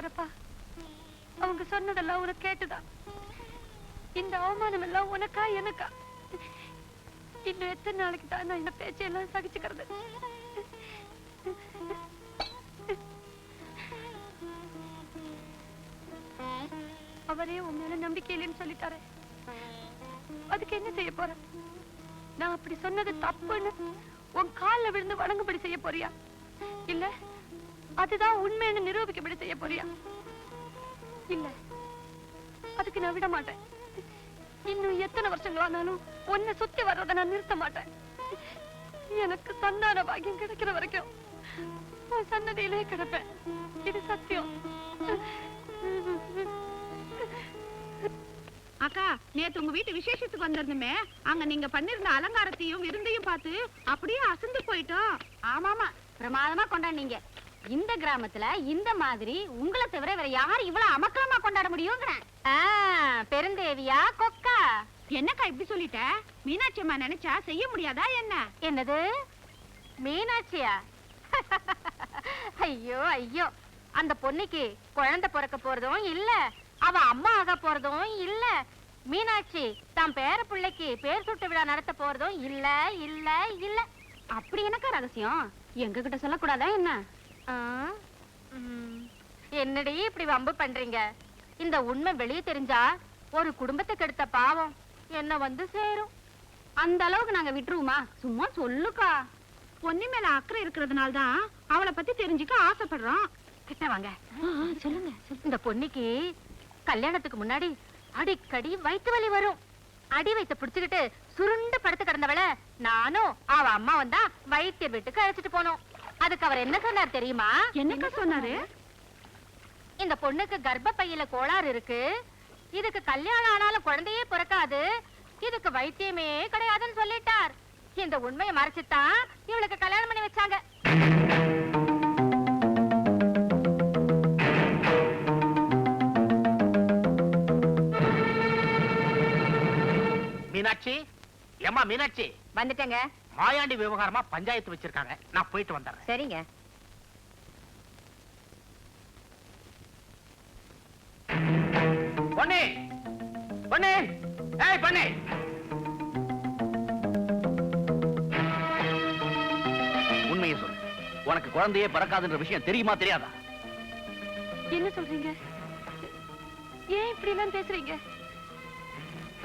சொல்லிட்டாரப்பா. அவங்க சொன்னதெல்லாம் உனக்கு கேட்டுதான் இந்த அவமானம் எல்லாம் உனக்கா எனக்கா? இன்னும் எத்தனை நாளைக்கு தான் நான் இந்த பேச்சையெல்லாம் சகிச்சுக்கிறது? அவரே உன் மேல நம்பிக்கை இல்லைன்னு சொல்லிட்டாரு. அதுக்கு என்ன செய்ய போற? நான் அப்படி சொன்னது தப்புன்னு உன் கால்ல விழுந்து வணங்கும்படி செய்ய போறியா? இல்லை அதுதான் உண்மைன்னு நிரூபிக்கும்படி செய்ய போறியா? இல்ல. அதுக்கு நான் விட மாட்டேன் இன்னும் எத்தனை வருஷங்களானாலும் உன்னை சுத்தி வர்றதை நான் நிறுத்த மாட்டேன். எனக்கு சந்தான பாக்கியம் கிடைக்கிற வரைக்கும் உன் சன்னதியிலே கிடப்பேன். இது சத்தியம். அக்கா நேத்து உங்க வீட்டு விசேஷத்துக்கு வந்திருந்தோமே. அங்க நீங்க பண்ணிருந்த அலங்காரத்தையும் விருந்தையும் பார்த்து அப்படியே அசந்து போயிட்டோம். ஆமாமா பிரமாதமா கொண்டாடுனீங்க. இந்த கிராமத்துல இந்த மாதிரி உங்களை தவிர வேற யார் இவ்வளவு அமக்கலமா கொண்டாட முடியுங்கிறேன் பெருந்தேவியா கொக்கா. என்னக்கா இப்படி சொல்லிட்ட? மீனாட்சி அம்மா நினைச்சா செய்ய முடியாதா என்ன? என்னது? மீனாட்சியா? ஐயோ ஐயோ. அந்த பொண்ணுக்கு குழந்தை பிறக்க போறதும் இல்ல அவ அம்மா ஆக போறதும் இல்ல. மீனாட்சி தான் பேர பிள்ளைக்கு பேர் சுட்டு விழா நடத்த போறதும் இல்ல இல்ல இல்ல. அப்படி என்னக்கா ரகசியம்? எங்க கிட்ட சொல்லக்கூடாதா என்ன. என்னடி இப்படி வம்பு பண்றீங்க? இந்த உண்மை வெளியே தெரிஞ்சா ஒரு குடும்பத்துக்கு எடுத்த பாவம் என்ன வந்து சேரும். அந்த அளவுக்கு நாங்க விட்டுருவோமா? சும்மா சொல்லுக்கா. பொன்னி மேல அக்கறை இருக்கிறதுனால தான் அவளை பத்தி தெரிஞ்சுக்க ஆசைப்படுறோம். கிட்ட வாங்க. சொல்லுங்க இந்த பொண்ணுக்கு கல்யாணத்துக்கு முன்னாடி அடிக்கடி வயிற்று வலி வரும். அடி வயித்தை புடிச்சுக்கிட்டு சுருண்டு படுத்து கிடந்தவள நானும் அவ அம்மா வந்தா வைத்தியர் வீட்டுக்கு அழைச்சிட்டு போனோம். அதுக்கு அவர் என்ன சொன்னார் தெரியுமா? என்னக்கா சொன்னாரு? இந்த பொண்ணுக்கு கர்ப்பப்பையில கோளாறு இருக்கு. இதுக்கு கல்யாணம் ஆனாலும் குழந்தையே பிறக்காது. இதுக்கு வைத்தியமே கிடையாதுன்னு சொல்லிட்டார். இந்த உண்மையை மறைச்சுத்தான் இவளுக்கு கல்யாணம் பண்ணி வச்சாங்க. மீனாட்சி? ஏம்மா மீனாட்சி? வந்துட்டேங்க. மாயாண்டி விவகாரமா பஞ்சாயத்து வச்சிருக்காங்க. நான் போயிட்டு வந்துடுறேன். சரிங்க. பொண்ணு பொண்ணு ஏய் பொண்ணு உண்மையை சொல்லு. உனக்கு குழந்தையே பிறக்காதுன்ற விஷயம் தெரியுமா தெரியாதா? என்ன சொல்றீங்க? ஏன் இப்படி எல்லாம் பேசுறீங்க?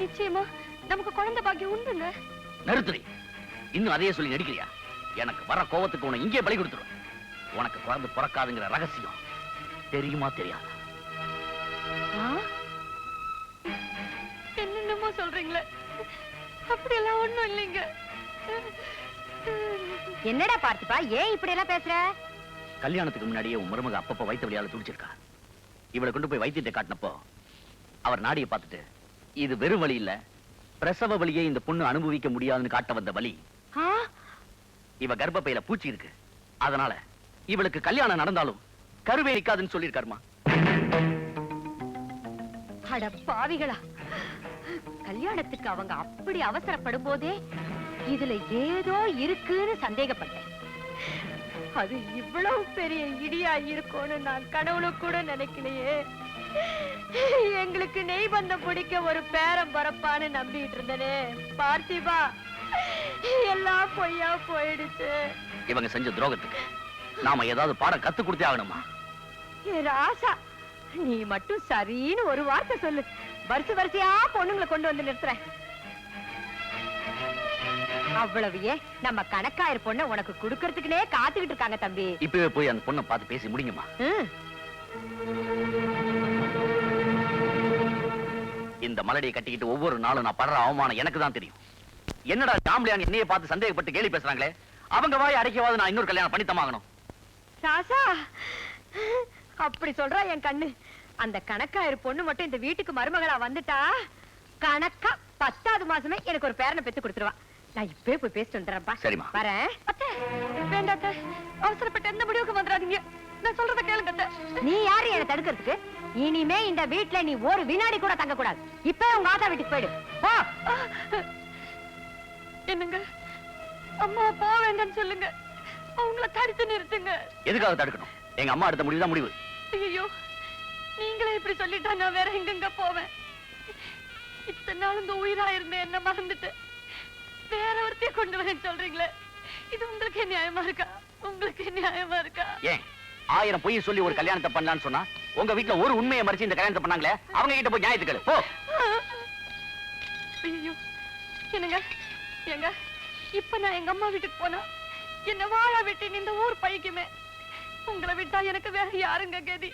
நிச்சயமா நமக்கு குழந்தை பாக்கியம் உண்டுங்க நிறுத்துறி இன்னும் அதையே சொல்லி நடிக்கிறியா எனக்கு வர கோவத்துக்கு உன்னை இங்கே பலி கொடுத்துருவேன் உனக்கு குழந்தை பிறக்காதுங்கிற ரகசியம் தெரியுமா தெரியாதா? என்னென்னமோ சொல்றீங்களே. அப்படியெல்லாம் ஒண்ணும் இல்லைங்க. என்னடா பார்த்திபா ஏன் இப்படி எல்லாம் பேசுற? கல்யாணத்துக்கு முன்னாடியே உன் மருமக அப்பப்ப வயிற்று வழியால துடிச்சிருக்கா. இவளை கொண்டு போய் வைத்தியத்தை காட்டினப்போ அவர் நாடியை பார்த்துட்டு இது வெறும் வழி இல்ல பிரசவ வலியை இந்த பொண்ணு அனுபவிக்க முடியாதுன்னு காட்ட வந்த வலி இவ கர்ப்பையில பூச்சி இருக்கு. அதனால இவளுக்கு கல்யாணம் நடந்தாலும் கருவே நிக்காதுன்னு சொல்லியிருக்காருமா. அட பாவிகளா. கல்யாணத்துக்கு அவங்க அப்படி அவசரப்படும் போதே இதுல ஏதோ இருக்குன்னு சந்தேகப்பட்டேன். அது இவ்வளவு பெரிய இடியா இருக்கும்னு நான் கனவுல கூட நினைக்கலையே. எங்களுக்கு நெய் பந்தம் பிடிக்க ஒரு பேரம் பரப்பான்னு நம்பிட்டு இருந்தனே. பார்த்திபா. எல்லாம் பொய்யா போயிடுச்சு. இவங்க செஞ்ச துரோகத்துக்கு நாம ஏதாவது பாடம் கத்து கொடுத்தே ஆகணுமா? ராசா நீ மட்டும் சரின்னு ஒரு வார்த்தை சொல்லு. வரிசை வரிசையா பொண்ணுங்களை கொண்டு வந்து நிறுத்துறேன் அவ்வளவு ஏன் நம்ம கணக்காயிரு பொண்ண உனக்கு குடுக்கறதுக்குனே காத்துக்கிட்டு இருக்காங்க தம்பி. இப்பவே போய் அந்த பொண்ணை பார்த்து பேசி முடியுமா? இந்த மலடியை கட்டிக்கிட்டு ஒவ்வொரு நாளும் நான் படுற அவமானம் எனக்கு தான் தெரியும். என்னடா ஜாம்பளியாங்க என்னைய பார்த்து சந்தேகப்பட்டு கேலி பேசுறாங்களே? அவங்க வாய் அடைக்கவாது நான் இன்னொரு கல்யாணம் பண்ணித்தமாகணும் ராசா அப்படி சொல்றா என் கண்ணு. அந்த கணக்காயிரு பொண்ணு மட்டும் இந்த வீட்டுக்கு மருமகளா வந்துட்டா கணக்கா பத்தாவது மாசமே எனக்கு ஒரு பேரனை பெத்து கொடுத்துருவா. நான் இப்பவே போய் பேசிட்டு வந்துடுறேன்ப்பா சரிம்மா. வரேன். அத்தை. அவசரப்பட்டு எந்த முடிவுக்கு வந்துடாதீங்க. நான் சொல்றத கேளுங்க. நீ யாரு என்ன தடுக்கிறதுக்கு? இனிமே இந்த வீட்ல நீ ஒரு வினாடி கூட தங்க கூடாது இப்ப உங்க ஆத்தா வீட்டுக்கு போயிடு. போ. என்னங்க? அம்மா போக வேண்டாம்னு சொல்லுங்க. அவங்கள தடுத்து நிறுத்துங்க. எதுக்காக தடுக்கணும்? எங்க அம்மா எடுத்த முடிவு தான் முடிவு. ஐயோ நீங்களே இப்படி சொல்லிட்டா நான் வேற எங்கெங்க போவேன்? இத்தனை நாள் இந்த உயிரா இருந்த என்ன மறந்துட்டு. வேற ஒருத்தைய கொண்டு வரேன்னு சொல்றீங்களே இது உங்களுக்கு நியாயமா இருக்கா? உங்களுக்கு நியாயமா இருக்கா? ஏன்? ஆயிரம் பொய் சொல்லி ஒரு கல்யாணத்தை பண்ணலாம்னு சொன்னா உங்க வீட்டுல ஒரு உண்மையை மறைச்சு இந்த கல்யாணத்தை பண்ணாங்களே அவங்க கிட்ட போய் நியாயத்துக்கள் போ. என்னங்க? ஏங்க இப்ப நான் எங்க அம்மா வீட்டுக்கு போனா என்ன வாழ விட்டு இந்த ஊர் பைக்குமே. உங்களை விட்டா எனக்கு வேற யாருங்க கதி?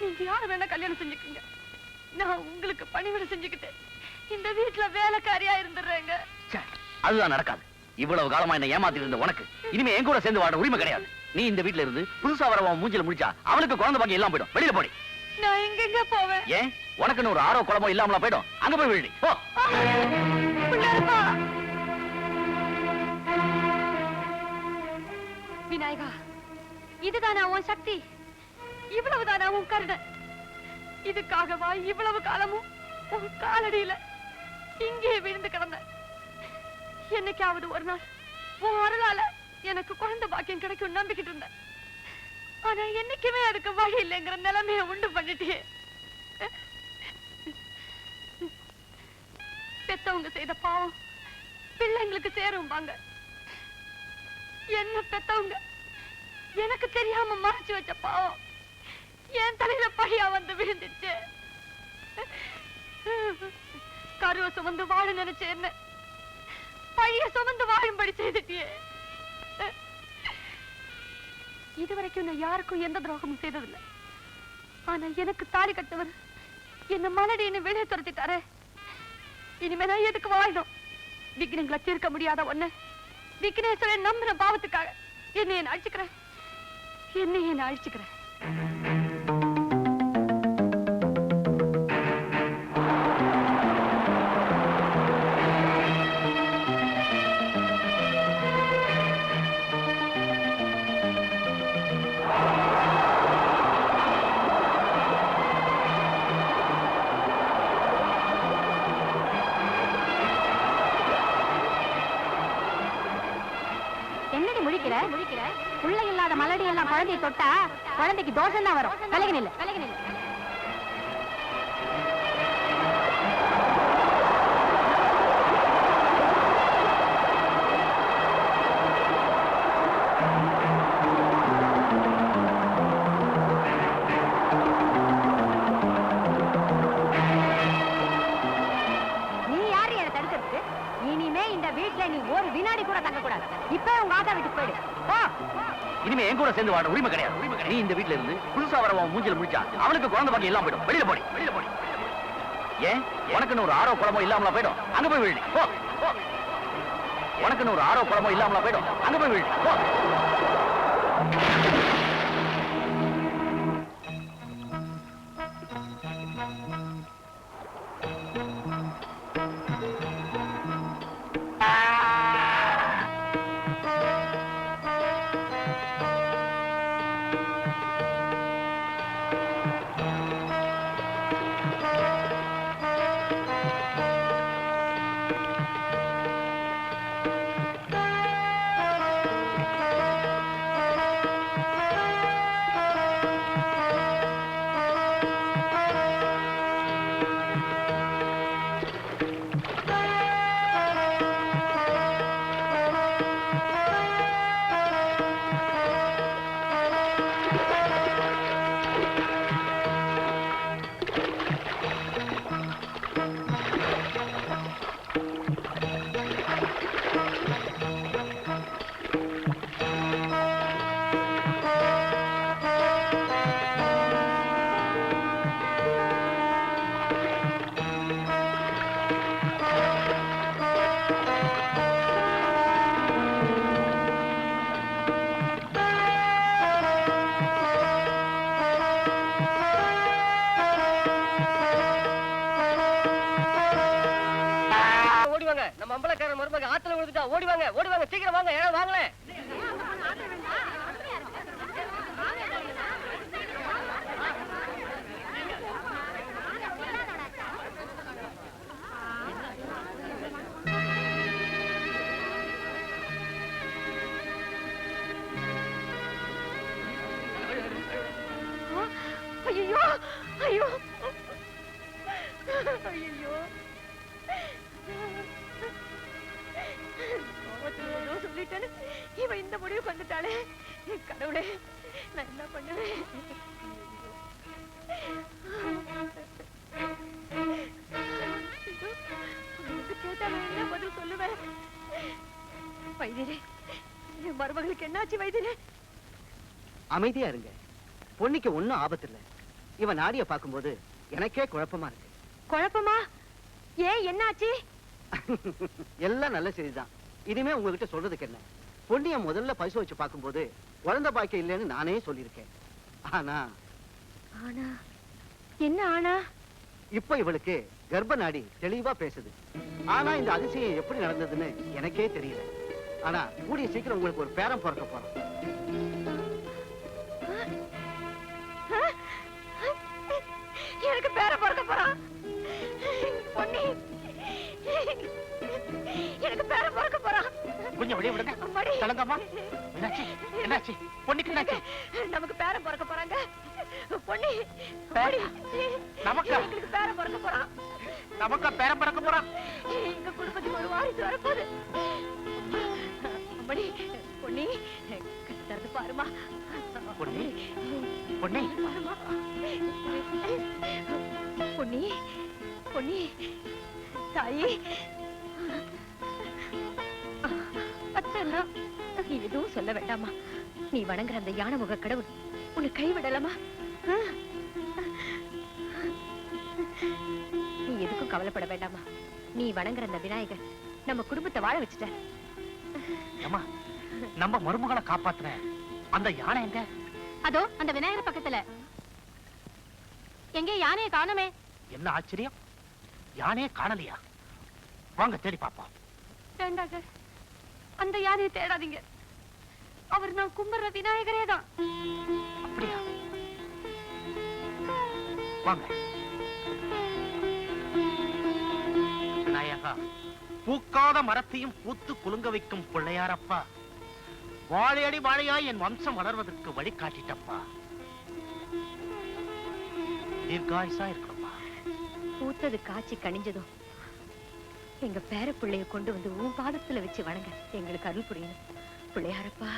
நீங்க யார வேணா கல்யாணம் செஞ்சுக்குங்க. நான் உங்களுக்கு பணிவிட செஞ்சுக்கிட்டு இந்த வீட்டுல வேலைக்காரியா இருந்துடுறேங்க. அதுதான் நடக்காது. இவ்வளவு காலமா என்ன ஏமாத்திட்டு இருந்த உனக்கு. இனிமே என் கூட சேர்ந்து வாட உரிமை கிடையாது. நீ இந்த வீட்ல இருந்து புதுசா வரவன் மூஞ்சில முடிச்சா அவனுக்கு குழந்தை பாக்கி எல்லாம் போயிடும். வெளியில போடி. நான் எங்கெங்க போவேன்? ஏன்? உனக்குன்னு ஒரு ஆரோ குளமோ இல்லாமலா போயிடும். அங்க போய் விழுடி. போ. விநாயகா இதுதானா உன் சக்தி? இவ்வளவுதானா உன் கருணை? இதுக்காகவா இவ்வளவு காலமும் உன் காலடியில இங்கே விழுந்து கிடந்த? என்னைக்காவது ஒரு நாள் உன் அருளால எனக்கு குழந்தை பாக்கியம் கிடைக்கும் நம்பிக்கிட்டு இருந்தேன். ஆனா என்னைக்குமே அதுக்கு வழி இல்லைங்கிற நிலைமைய உண்டு பண்ணிட்டே பெத்தவங்க செய்த பாவம் பிள்ளைங்களுக்கு சேரும்பாங்க. என்ன பெத்தவங்க? எனக்கு தெரியாம மறைச்சு வச்ச பாவம். என் தலையில பழியா வந்து விழுந்துச்சு கருவ சுமந்து வாழ நினைச்சேன்னு. பழிய சுமந்து வாழும்படி செய்துட்டியே. இதுவரைக்கும் நான் யாருக்கும் எந்த துரோகமும் செய்ததில்லை. ஆனா எனக்கு தாலி கட்டவர் என்ன மலடின்னு வெளியே துரத்திட்டாரு. இனிமே நான் எதுக்கு வாழணும்? விக்னங்களை தீர்க்க முடியாத ஒண்ணு. விக்னேஸ்வரன் நம்புற பாவத்துக்காக என்னை என்ன அழிச்சுக்கிறேன். என்னை என்ன அழிச்சுக்கிறேன். குழந்தைய தொட்டா குழந்தைக்கு தோஷம் தான் வரும். விலகி நில்லு கூட சேர்ந்து வாட உரிமை கிடையாது. நீ இந்த வீட்ல இருந்து புதுசா வரவன் மூஞ்சில முடிச்சா அவனுக்கு குழந்தை பாக்கி எல்லாம் போயிடும். வெளியில போடி. வெளியில போடி. ஏன்? உனக்குன்னு ஒரு ஆரோ குழம்போ இல்லாமலா போயிடும். அங்க போய் விழுடி. உனக்குன்னு ஒரு ஆரோ குளமோ இல்லாமலா போயிடும். அங்க போய் விழுடி. மருமக ஓடி வாங்க ஓடி வாங்க சீக்கிரம் வாங்க யாராவது வாங்களேன் என்னாச்சு வைத்தியரே அமைதியா இருங்க. பொண்ணுக்கு ஒண்ணும் ஆபத்து இல்ல இவன் நாடிய பாக்கும்போது எனக்கே குழப்பமா இருக்கு. குழப்பமா? ஏன் என்னாச்சு? எல்லாம் நல்ல செய்திதான். இனிமே உங்ககிட்ட சொல்றதுக்கு என்ன? பொண்ணிய முதல்ல பரிசோதிச்சு பார்க்கும்போது குழந்தை பாக்கியம் இல்லைன்னு நானே சொல்லியிருக்கேன். ஆனா ஆனா என்ன ஆனா? இப்ப இவளுக்கு கர்ப்ப நாடி தெளிவா பேசுது. ஆனா இந்த அதிசயம் எப்படி நடந்ததுன்னு எனக்கே தெரியல. ஆனா கூடிய சீக்கிரம் உங்களுக்கு ஒரு பேரம் பிறக்க போறோம். எனக்கு பேர பிறக்க போறான் பொன்னி எனக்கு பேர பிறக்க போறான் கொஞ்சம் வெளியே விடுங்க. சொல்லுங்கம்மா என்னாச்சு? என்னாச்சு? பொண்ணுக்கு என்னாச்சு? நமக்கு பேர பிறக்க போறாங்க. பொன்னி அம்மாடி. நமக்கா? எங்களுக்கு பேர பிறக்க போறான் நமக்கு பேரம் பிறக்க போறான் எங்க குடும்பத்துக்கு ஒரு வாரிசு வரப்போகுது. அம்மாடி பொன்னி கத்துறது பாருமா. பொன்னி பொன்னி. பாருமா. பொன்னி பொன்னி தாயி. அத்தன்னா நீ எதுவும் சொல்ல வேண்டாமா நீ வணங்குற அந்த யானை முக கடவுள் உன்னை கைவிடலாமா? நீ எதுக்கும் கவலைப்பட வேண்டாமா நீ வணங்குற அந்த விநாயகர் நம்ம குடும்பத்தை வாழ வச்சுட்ட அம்மா நம்ம மருமகளை காப்பாத்துன அந்த யானை எங்க? அதோ அந்த விநாயகர் பக்கத்துல. எங்கே யானையை காணுமே? என்ன ஆச்சரியம்? யானையே காணலையா? வாங்க தேடி பாப்போம் வேண்டாங்க அந்த யானையை தேடாதீங்க. அவர் நான் கும்பிடுற விநாயகரே தான். அப்படியா? வாங்க. விநாயகா பூக்காத மரத்தையும் பூத்து குலுங்க வைக்கும் பிள்ளையாரப்பா. வாழையடி வாழையாய் என் வம்சம் வளர்வதற்கு வழி காட்டிட்டப்பா. தீர்காயுசா இருக்கணும்ப்பா. பூத்தது காய்ச்சி கனிஞ்சதும் எங்க பேர பிள்ளைய கொண்டு வந்து உன் பாதத்துல வச்சு வணங்க. எங்களுக்கு அருள் புரியணும். பிள்ளையாரப்பா.